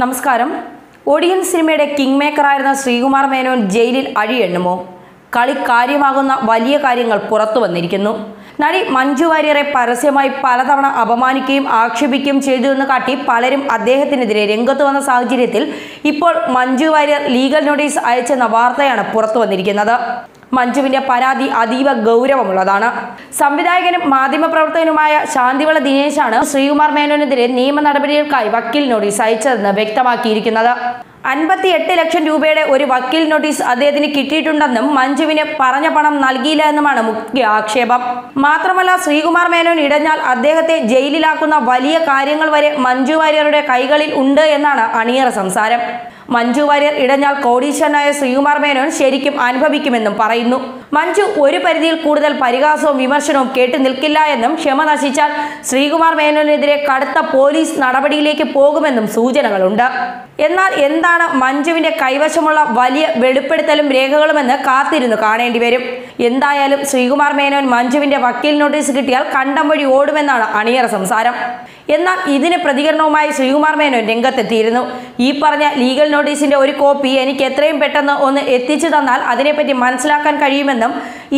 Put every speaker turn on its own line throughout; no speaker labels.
നമസ്കാരം. ഒടിയൻ സിനിമയുടെ കിങ് മേക്കറായിരുന്ന ശ്രീകുമാർ മേനോൻ ജയിലിൽ അഴിയെണ്ണുമോ? കളി കാര്യമാകുന്ന വലിയ കാര്യങ്ങൾ പുറത്തു വന്നിരിക്കുന്നു. നടി മഞ്ജു വാര്യരെ പരസ്യമായി പലതവണ അപമാനിക്കുകയും ആക്ഷേപിക്കുകയും ചെയ്തു എന്ന് കാട്ടി പലരും അദ്ദേഹത്തിനെതിരെ രംഗത്ത് വന്ന സാഹചര്യത്തിൽ ഇപ്പോൾ മഞ്ജു വാര്യർ ലീഗൽ നോട്ടീസ് അയച്ചെന്ന വാർത്തയാണ് പുറത്തു വന്നിരിക്കുന്നത്. മഞ്ജുവിന്റെ പരാതി അതീവ ഗൗരവമുള്ളതാണ്. സംവിധായകനും മാധ്യമപ്രവർത്തകനുമായ ശാന്തിവള ദിനേശാണ് ശ്രീകുമാർ മേനോനെതിരെ നിയമ നടപടികൾക്കായി വക്കീൽ നോട്ടീസ് അയച്ചതെന്ന് വ്യക്തമാക്കിയിരിക്കുന്നത്. അൻപത്തി എട്ട് ലക്ഷം രൂപയുടെ ഒരു വക്കീൽ നോട്ടീസ് അദ്ദേഹത്തിന് കിട്ടിയിട്ടുണ്ടെന്നും മഞ്ജുവിന് പറഞ്ഞ പണം നൽകിയില്ല എന്നുമാണ് മുഖ്യ ആക്ഷേപം. മാത്രമല്ല ശ്രീകുമാർ മേനോൻ ഇടഞ്ഞാൽ അദ്ദേഹത്തെ ജയിലിലാക്കുന്ന വലിയ കാര്യങ്ങൾ വരെ മഞ്ജു വാര്യരുടെ കൈകളിൽ ഉണ്ട് എന്നാണ് അണിയറ സംസാരം. മഞ്ജു വാര്യർ ഇടഞ്ഞാൽ കോടീശ്വരനായ ശ്രീകുമാർ മേനോൻ ശരിക്കും അനുഭവിക്കുമെന്നും പറയുന്നു മഞ്ജു ഒരു പരിധിയിൽ കൂടുതൽ പരിഹാസവും വിമർശനവും കേട്ടു നിൽക്കില്ല എന്നും ക്ഷമ നശിച്ചാൽ ശ്രീകുമാർ മേനോനെതിരെ കടുത്ത പോലീസ് നടപടിയിലേക്ക് പോകുമെന്നും സൂചനകളുണ്ട്. എന്നാൽ എന്താണ് മഞ്ജുവിന്റെ കൈവശമുള്ള വലിയ വെളിപ്പെടുത്തലും രേഖകളുമെന്ന് കാത്തിരുന്നു കാണേണ്ടി വരും. എന്തായാലും ശ്രീകുമാർ മേനോൻ മഞ്ജുവിന്റെ വക്കീൽ നോട്ടീസ് കിട്ടിയാൽ കണ്ടം വഴി ഓടുമെന്നാണ് അണിയറ സംസാരം. എന്നാൽ ഇതിന് പ്രതികരണവുമായി ശ്രീകുമാർ മേനോൻ രംഗത്തെത്തിയിരുന്നു. ഈ പറഞ്ഞ ലീഗൽ നോട്ടീസിന്റെ ഒരു കോപ്പി എനിക്ക് എത്രയും പെട്ടെന്ന് ഒന്ന് എത്തിച്ചു തന്നാൽ അതിനെപ്പറ്റി മനസ്സിലാക്കാൻ കഴിയുമെന്നും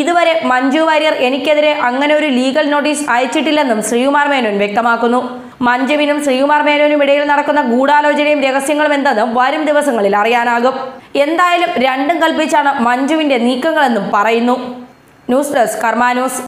ഇതുവരെ മഞ്ജു വാര്യർ എനിക്കെതിരെ അങ്ങനെ ഒരു ലീഗൽ നോട്ടീസ് അയച്ചിട്ടില്ലെന്നും ശ്രീകുമാർ മേനോൻ വ്യക്തമാക്കുന്നു. മഞ്ജുവിനും ശ്രീകുമാർ മേനോനും ഇടയിൽ നടക്കുന്ന ഗൂഢാലോചനയും രഹസ്യങ്ങളും എന്തെന്നും വരും ദിവസങ്ങളിൽ അറിയാനാകും. എന്തായാലും രണ്ടും കൽപ്പിച്ചാണ് മഞ്ജുവിന്റെ നീക്കങ്ങളെന്നും പറയുന്നു. News desk Karma